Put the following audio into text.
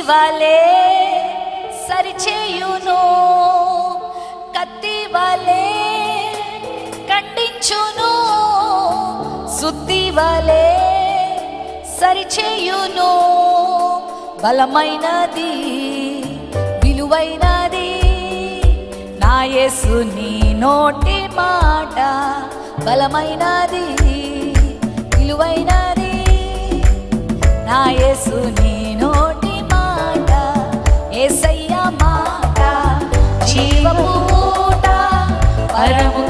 వలే సరిచేయును. కత్తి వలే ఖండించును. శుద్ధి వలే సరిచేయును. బలమైనది విలువైనది. నా యేసు నీ నోటి మాట బలమైనది విలువైనది. నా యేసు నీ I don't